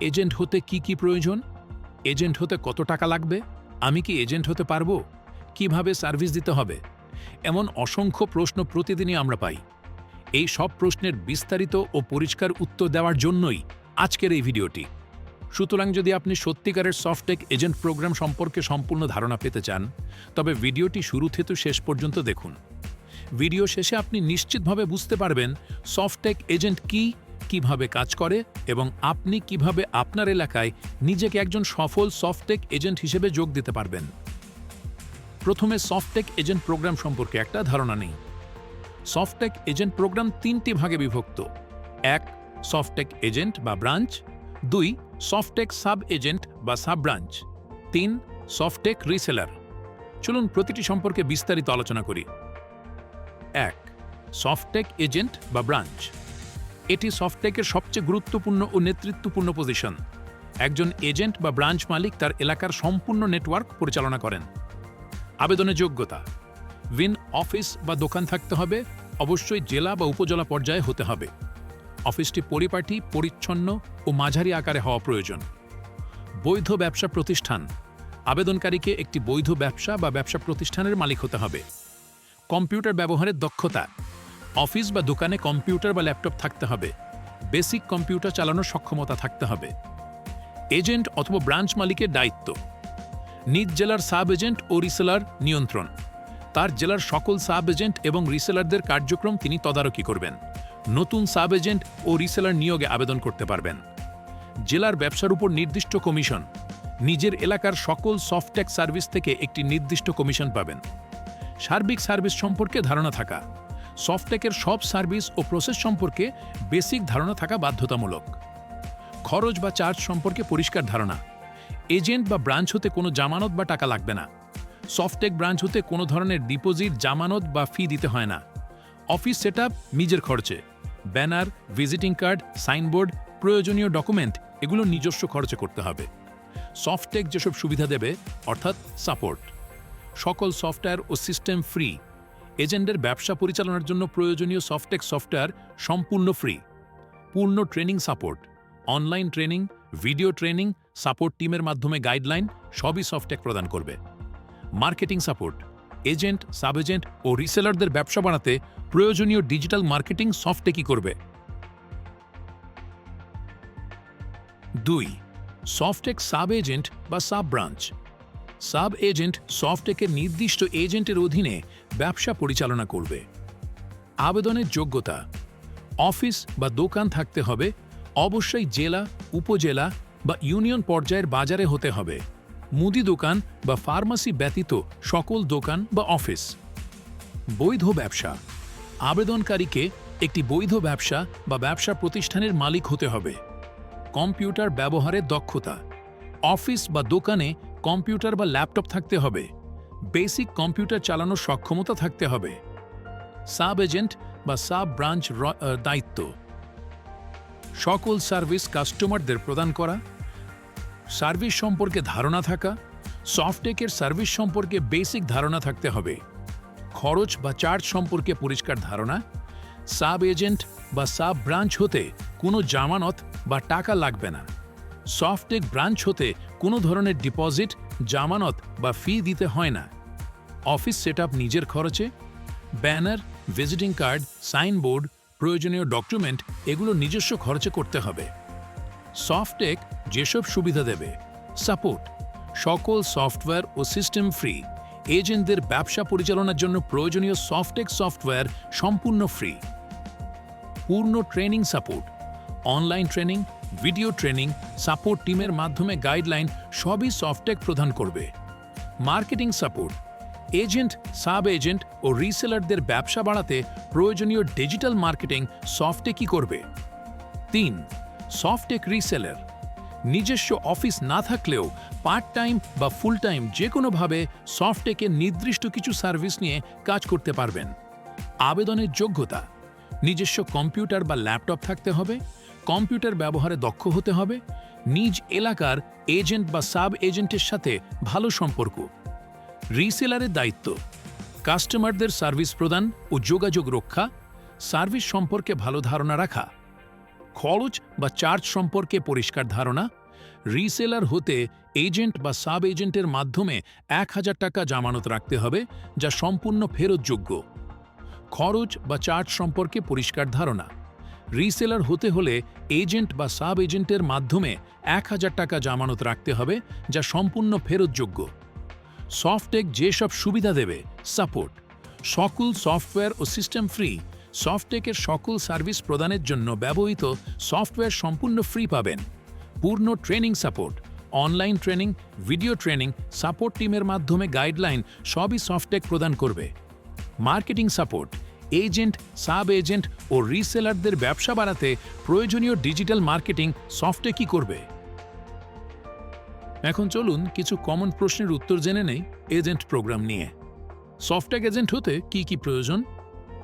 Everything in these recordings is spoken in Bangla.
এজেন্ট হতে কি কি প্রয়োজন? এজেন্ট হতে কত টাকা লাগবে? আমি কি এজেন্ট হতে পারব? কীভাবে সার্ভিস দিতে হবে? এমন অসংখ্য প্রশ্ন প্রতিদিনই আমরা পাই। এই সব প্রশ্নের বিস্তারিত ও পরিষ্কার উত্তর দেওয়ার জন্যই আজকের এই ভিডিওটি। সুতরাং যদি আপনি সত্যিকারের সফটেক এজেন্ট প্রোগ্রাম সম্পর্কে সম্পূর্ণ ধারণা পেতে চান, তবে ভিডিওটি শুরু থেকে শেষ পর্যন্ত দেখুন। ভিডিও শেষে আপনি নিশ্চিতভাবে বুঝতে পারবেন সফটেক এজেন্ট কি কীভাবে কাজ করে এবং আপনি কীভাবে আপনার এলাকায় নিজেকে একজন সফল সফটটেক এজেন্ট হিসেবে যোগ দিতে পারবেন। প্রথমে সফটটেক এজেন্ট প্রোগ্রাম সম্পর্কে একটা ধারণা নেই। সফটেক এজেন্ট প্রোগ্রাম তিনটি ভাগে বিভক্ত। এক, সফটেক এজেন্ট বা ব্রাঞ্চ। দুই, সফটেক সাব এজেন্ট বা সাব ব্রাঞ্চ। তিন, সফটেক রিসেলার। চলুন প্রতিটি সম্পর্কে বিস্তারিত আলোচনা করি। এক, সফটেক এজেন্ট বা ব্রাঞ্চ। এটি সফটেকের সবচেয়ে গুরুত্বপূর্ণ ও নেতৃত্বপূর্ণ পজিশন একজন এজেন্ট বা ব্রাঞ্চ মালিক তার এলাকার সম্পূর্ণ নেটওয়ার্ক পরিচালনা করেন। আবেদনের যোগ্যতা। উইন অফিস বা দোকান থাকতে হবে, অবশ্যই জেলা বা উপজেলা পর্যায়ে হতে হবে। অফিসটি পরিপাটি, পরিচ্ছন্ন ও মাঝারি আকারে হওয়া প্রয়োজন। বৈধ ব্যবসা প্রতিষ্ঠান। আবেদনকারীকে একটি বৈধ ব্যবসা বা ব্যবসা প্রতিষ্ঠানের মালিক হতে হবে। কম্পিউটার ব্যবহারের দক্ষতা। অফিস বা দোকানে কম্পিউটার বা ল্যাপটপ থাকতে হবে। বেসিক কম্পিউটার চালানোর সক্ষমতা থাকতে হবে। এজেন্ট অথবা ব্রাঞ্চ মালিকের দায়িত্ব। নিজ জেলার সাব এজেন্ট ও রিসেলার নিয়ন্ত্রণ। তার জেলার সকল সাব এজেন্ট এবং রিসেলারদের কার্যক্রম তিনি তদারকি করবেন। নতুন সাব এজেন্ট ও রিসেলার নিয়োগে আবেদন করতে পারবেন। জেলার ব্যবসার উপর নির্দিষ্ট কমিশন। নিজের এলাকার সকল সফটটেক সার্ভিস থেকে একটি নির্দিষ্ট কমিশন পাবেন। সার্বিক সার্ভিস সম্পর্কে ধারণা থাকা। সফটটেকের সব সার্ভিস ও প্রসেস সম্পর্কে বেসিক ধারণা থাকা বাধ্যতামূলক। খরচ বা চার্জ সম্পর্কে পরিষ্কার ধারণা। এজেন্ট বা ব্রাঞ্চ হতে কোনো জামানত বা টাকা লাগবে না। সফটটেক ব্রাঞ্চ হতে কোনো ধরনের ডিপোজিট, জামানত বা ফি দিতে হয় না। অফিস সেট নিজের খরচে। ব্যানার, ভিজিটিং কার্ড, সাইনবোর্ড, প্রয়োজনীয় ডকুমেন্ট, এগুলো নিজস্ব খরচে করতে হবে। সফটেক যেসব সুবিধা দেবে, অর্থাৎ সাপোর্ট। সকল সফটওয়্যার ও সিস্টেম ফ্রি। এজেন্টের ব্যবসা পরিচালনার জন্য প্রয়োজনীয় সফটেক সফটওয়্যার সম্পূর্ণ ফ্রি। পূর্ণ training support, online training, video training, support টিমের মাধ্যমে গাইডলাইন সবই সফটেক প্রদান করবে। Marketing support, agent sub agent ও রিসেলারদের ব্যবসা বাড়াতে প্রয়োজনীয় ডিজিটাল মার্কেটিং সফটেকই করবে। দুই, সফটেক সাব এজেন্ট বা সাব ব্রাঞ্চ সাব এজেন্ট সফটেকের নির্দিষ্ট এজেন্টের অধীনে ব্যবসা পরিচালনা করবে। আবেদনের যোগ্যতা, অফিস বা দোকান থাকতে হবে, অবশ্যই জেলা, উপজেলা বা ইউনিয়ন পর্যায়ের বাজারে হতে হবে। মুদি দোকান বা ফার্মাসি ব্যতীত সকল দোকান বা অফিস। বৈধ ব্যবসা, আবেদনকারীকে একটি বৈধ ব্যবসা বা ব্যবসা প্রতিষ্ঠানের মালিক হতে হবে। কম্পিউটার ব্যবহারের দক্ষতা, অফিস বা দোকানে কম্পিউটার বা ল্যাপটপ থাকতে হবে। বেসিক কম্পিউটার চালানোর সক্ষমতা থাকতে হবে। সাব এজেন্ট বা সাব ব্রাঞ্চ দায়িত্ব। সকল সার্ভিস কাস্টমারদের প্রদান করা। সার্ভিস সম্পর্কে ধারণা থাকা। সফটেকের সার্ভিস সম্পর্কে বেসিক ধারণা থাকতে হবে। খরচ বা চার্জ সম্পর্কে পরিষ্কার ধারণা। সাব এজেন্ট বা সাব ব্রাঞ্চ হতে কোনো জামানত বা টাকা লাগবে না। সফটেক ব্রাঞ্চ হতে কোনো ধরনের ডিপোজিট, জামানত বা ফি দিতে হয় না। অফিস সেট নিজের খরচে, ব্যানার, ভিজিটিং কার্ড, সাইনবোর্ড, প্রয়োজনীয় ডকুমেন্ট এগুলো নিজস্ব খরচে করতে হবে। সফটেক যেসব সুবিধা দেবে। সাপোর্ট, সকল সফটওয়্যার ও সিস্টেম ফ্রি। এজেন্টদের ব্যবসা পরিচালনার জন্য প্রয়োজনীয় সফটেক সফটওয়্যার সম্পূর্ণ ফ্রি। পূর্ণ training support, online training video training, support টিমের মাধ্যমে গাইডলাইন সবই সফটেক প্রদান করবে। Marketing support, agent, sub agent ও রিসেলারদের ব্যবসা বাড়াতে প্রয়োজনীয় ডিজিটাল মার্কেটিং সফটেকই করবে। তিন, সফটেক রিসেলার, নিজস্ব অফিস না থাকলেও পার্ট টাইম বা ফুল টাইম যে কোনোভাবে সফটেকের নির্দিষ্ট কিছু সার্ভিস নিয়ে কাজ করতে পারবেন। আবেদনের যোগ্যতা, নিজস্ব কম্পিউটার বা ল্যাপটপ থাকতে হবে কম্পিউটার ব্যবহারে দক্ষ হতে হবে, নিজ এলাকার এজেন্ট বা সাব এজেন্টের সাথে ভালো সম্পর্ক। রিসেলারের দায়িত্ব, কাস্টমারদের সার্ভিস প্রদান ও যোগাযোগ রক্ষা, সার্ভিস সম্পর্কে ভালো ধারণা রাখা, খরচ বা চার্জ সম্পর্কে পরিষ্কার ধারণা, রিসেলার হতে এজেন্ট বা সাব এজেন্টের মাধ্যমে এক হাজার টাকা জামানত রাখতে হবে, যা সম্পূর্ণ ফেরতযোগ্য। খরচ বা চার্জ সম্পর্কে পরিষ্কার ধারণা। রিসেলার হতে হলে এজেন্ট বা সাব এজেন্টের মাধ্যমে এক হাজার টাকা জামানত রাখতে হবে, যা সম্পূর্ণ ফেরতযোগ্য। সফটেক যেসব সুবিধা দেবে সাপোর্ট সকল সফটওয়্যার ও সিস্টেম ফ্রি সফটেকের সকল সার্ভিস প্রদানের জন্য ব্যবহৃত সফটওয়্যার সম্পূর্ণ ফ্রি পাবেন। পূর্ণ training support online training video training support টিমের মাধ্যমে গাইডলাইন সবই সফটেক প্রদান করবে। Marketing support agent sub agent ও রিসেলারদের ব্যবসা বাড়াতে প্রয়োজনীয় ডিজিটাল মার্কেটিং সফটে কি করবে? এখন চলুন কিছু কমন প্রশ্নের উত্তর জেনে নেই এজেন্ট প্রোগ্রাম নিয়ে। সফটট্যাগ এজেন্ট হতে কি কি প্রয়োজন?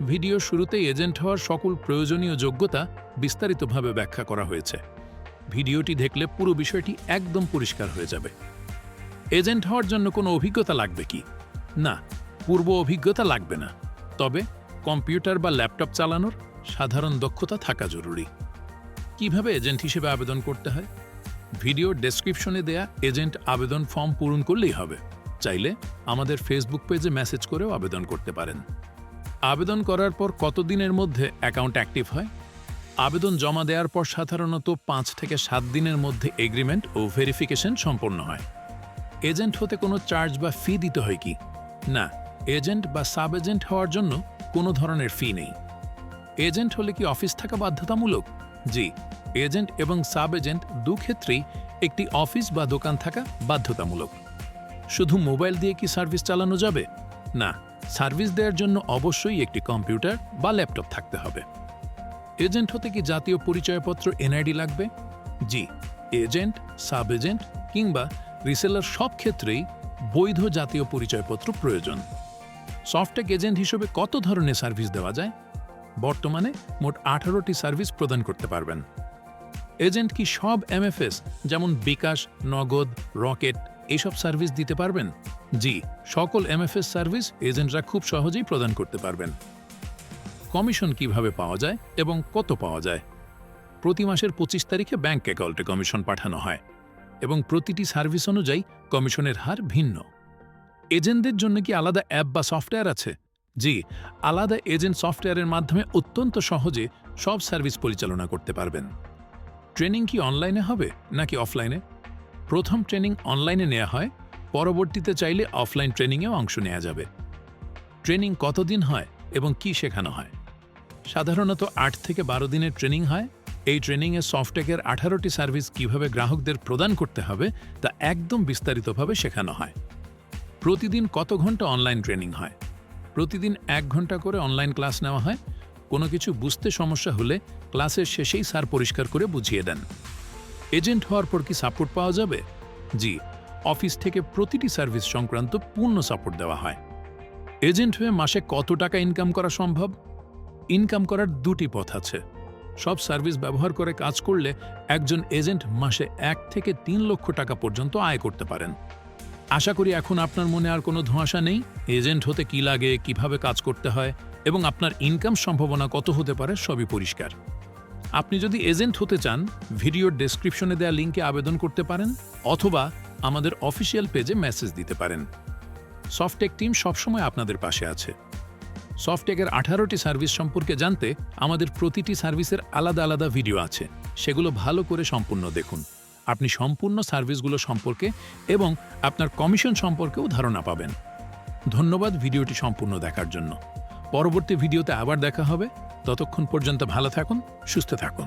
ভিডিও শুরুতে এজেন্ট হওয়ার সকল প্রয়োজনীয় যোগ্যতা বিস্তারিতভাবে ব্যাখ্যা করা হয়েছে। ভিডিওটি দেখলে পুরো বিষয়টি একদম পরিষ্কার হয়ে যাবে। এজেন্ট হওয়ার জন্য কোনো অভিজ্ঞতা লাগবে কি? না, পূর্ব অভিজ্ঞতা লাগবে না। তবে কম্পিউটার বা ল্যাপটপ চালানোর সাধারণ দক্ষতা থাকা জরুরি। কীভাবে এজেন্ট হিসেবে আবেদন করতে হয়? ভিডিও ডেসক্রিপশনে দেয়া এজেন্ট আবেদন ফর্ম পূরণ করলেই হবে। চাইলে আমাদের ফেসবুক পেজে মেসেজ করেও আবেদন করতে পারেন। আবেদন করার পর কতদিনের মধ্যে অ্যাকাউন্ট অ্যাক্টিভ হয়? আবেদন জমা দেওয়ার পর সাধারণত পাঁচ থেকে সাত দিনের মধ্যে এগ্রিমেন্ট ও ভেরিফিকেশন সম্পন্ন হয়। এজেন্ট হতে কোনো চার্জ বা ফি দিতে হয় কি? না, এজেন্ট বা সাব এজেন্ট হওয়ার জন্য কোনো ধরনের ফি নেই। এজেন্ট হলে কি অফিস থাকা বাধ্যতামূলক? জি, এজেন্ট এবং সাব এজেন্ট দুক্ষেত্রেই একটি অফিস বা দোকান থাকা বাধ্যতামূলক। শুধু মোবাইল দিয়ে কি সার্ভিস চালানো যাবে? না, সার্ভিস দেওয়ার জন্য অবশ্যই একটি কম্পিউটার বা ল্যাপটপ থাকতে হবে। এজেন্ট হতে কি জাতীয় পরিচয়পত্র, এনআইডি লাগবে? জি, এজেন্ট সাব এজেন্ট কিংবা রিসেলার সব ক্ষেত্রেই বৈধ জাতীয় পরিচয়পত্র প্রয়োজন। সফটেক এজেন্ট হিসেবে কত ধরনের সার্ভিস দেওয়া যায়? বর্তমানে মোট আঠারোটি সার্ভিস প্রদান করতে পারবেন। এজেন্ট কি সব এমএফএস, যেমন বিকাশ, নগদ, রকেট এইসব সার্ভিস দিতে পারবেন? জি, সকল এমএফএস সার্ভিস এজেন্টরা খুব সহজেই প্রদান করতে পারবেন। কমিশন কীভাবে পাওয়া যায় এবং কত পাওয়া যায়? প্রতি মাসের পঁচিশ তারিখে ব্যাংক অ্যাকাউন্টে কমিশন পাঠানো হয় এবং প্রতিটি সার্ভিস অনুযায়ী কমিশনের হার ভিন্ন। এজেন্টদের জন্য কি আলাদা অ্যাপ বা সফটওয়্যার আছে? জি, আলাদা এজেন্ট সফটওয়্যারের মাধ্যমে অত্যন্ত সহজে সব সার্ভিস পরিচালনা করতে পারবেন। ট্রেনিং কি অনলাইনে হবে নাকি অফলাইনে? প্রথম ট্রেনিং অনলাইনে নেওয়া হয়, পরবর্তীতে চাইলে অফলাইন ট্রেনিংয়েও অংশ নেওয়া যাবে। ট্রেনিং কতদিন হয় এবং কি শেখানো হয়? সাধারণত আট থেকে বারো দিনের ট্রেনিং হয়। এই ট্রেনিংয়ে সফটেকের আঠারোটি সার্ভিস কীভাবে গ্রাহকদের প্রদান করতে হবে তা একদম বিস্তারিতভাবে শেখানো হয়। প্রতিদিন কত ঘণ্টা অনলাইন ট্রেনিং হয়? প্রতিদিন এক ঘণ্টা করে অনলাইন ক্লাস নেওয়া হয়? কোনো কিছু বুঝতে সমস্যা হলে ক্লাসের শেষেই স্যার পরিষ্কার করে বুঝিয়ে দেন। এজেন্ট হওয়ার পর কি সাপোর্ট পাওয়া যাবে? জি অফিস থেকে প্রতিটি সার্ভিস সংক্রান্ত পূর্ণ সাপোর্ট দেওয়া হয়। এজেন্ট হয়ে মাসে কত টাকা ইনকাম করা সম্ভব? ইনকাম করার দুটি পথ আছে। সব সার্ভিস ব্যবহার করে কাজ করলে একজন এজেন্ট মাসে এক থেকে তিন লক্ষ টাকা পর্যন্ত আয় করতে পারেন। আশা করি এখন আপনার মনে আর কোনো ধোঁয়াশা নেই। এজেন্ট হতে কি লাগে, কীভাবে কাজ করতে হয় এবং আপনার ইনকাম সম্ভাবনা কত হতে পারে সবই পরিষ্কার। আপনি যদি এজেন্ট হতে চান, ভিডিওর ডেসক্রিপশনে দেওয়া লিঙ্কে আবেদন করতে পারেন অথবা আমাদের অফিসিয়াল পেজে মেসেজ দিতে পারেন। সফটেক টিম সবসময় আপনাদের পাশে আছে। সফটেকের আঠারোটি সার্ভিস সম্পর্কে জানতে আমাদের প্রতিটি সার্ভিসের আলাদা আলাদা ভিডিও আছে। সেগুলো ভালো করে সম্পূর্ণ দেখুন। আপনি সম্পূর্ণ সার্ভিসগুলো সম্পর্কে এবং আপনার কমিশন সম্পর্কেও ধারণা পাবেন। ধন্যবাদ ভিডিওটি সম্পূর্ণ দেখার জন্য। পরবর্তী ভিডিওতে আবার দেখা হবে। ততক্ষণ পর্যন্ত ভালো থাকুন, সুস্থ থাকুন।